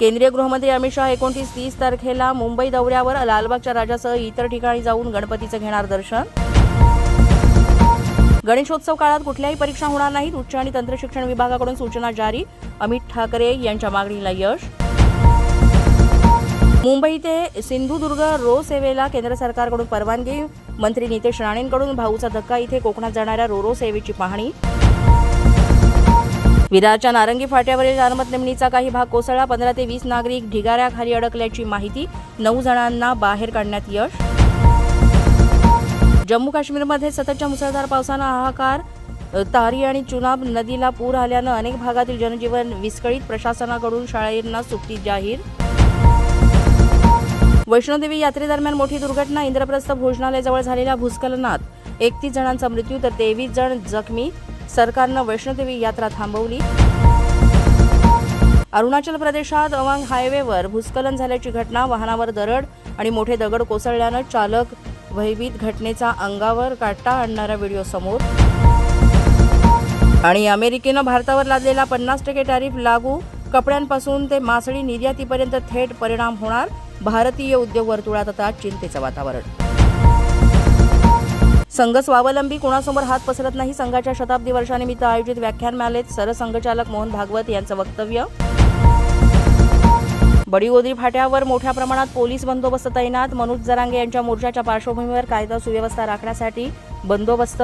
केंद्रीय गृहमंत्री अमित शहा एकोणतीस तीस तारखेला मुंबई दौऱ्यावर लालबागच्या राजासह इतर ठिकाणी जाऊन गणपतीचं घेणार दर्शन. गणेशोत्सव काळात कुठल्याही परीक्षा होणार नाहीत. उच्च आणि तंत्रशिक्षण विभागाकडून सूचना जारी. अमित ठाकरे यांच्या मागणीला यश. मुंबई ते सिंधुदुर्ग रो सेवेला केंद्र सरकारकडून परवानगी. मंत्री नितेश राणेंकडून भाऊचा धक्का. इथे कोकणात जाणाऱ्या रो सेवेची पाहणी. विरारच्या नारंगी फाट्यावरील जारमत निमणीचा काही भाग कोसळला. पंधरा ते वीस नागरिक ढिगाऱ्याखाली अडकल्याची माहिती नऊ जणांना बाहेर काढण्यात यश. जम्मू काश्मीरमध्ये सततच्या मुसळधार पावसानं हाहाकार तारी आणि चुनाब नदीला पूर आल्यानं अनेक भागातील जनजीवन विस्कळीत. प्रशासनाकडून शाळेंना सुट्टी जाहीर. वैष्णोदेवी यात्रेदरम्यान मोठी दुर्घटना. इंद्रप्रस्थ भोजनालयाजवळ झालेल्या भूस्खलनात एकतीस जणांचा मृत्यू तर तेवीस जण जखमी. सरकारनं वैष्णोदेवी यात्रा थांबवली. अरुणाचल प्रदेशात अवांग हायवेवर भूस्खलन झाल्याची घटना वाहनावर दरड आणि मोठे दगड कोसळल्यानं चालक भयभीत घटनेचा अंगावर काटा आणणारा व्हिडिओ समोर. आणि अमेरिकेनं भारतावर लादलेला पन्नास टक्के टॅरिफ लागू कपड्यांपासून ते मासळी निर्यातीपर्यंत थेट परिणाम होणार भारतीय उद्योग वर्तुळात आता चिंतेचं वातावरण. संघ स्वावलंबी कुणासमोर हात पसरत नाही संघाच्या शताब्दी वर्षानिमित्त आयोजित व्याख्यानमालेत सरसंघचालक मोहन भागवत यांचं वक्तव्य. बडीगोद्री फाट्यावर मोठ्या प्रमाणात पोलीस बंदोबस्त तैनात. मनोज जरांगे यांच्या मोर्चाच्या पार्श्वभूमीवर कायदा सुव्यवस्था राखण्यासाठी बंदोबस्त.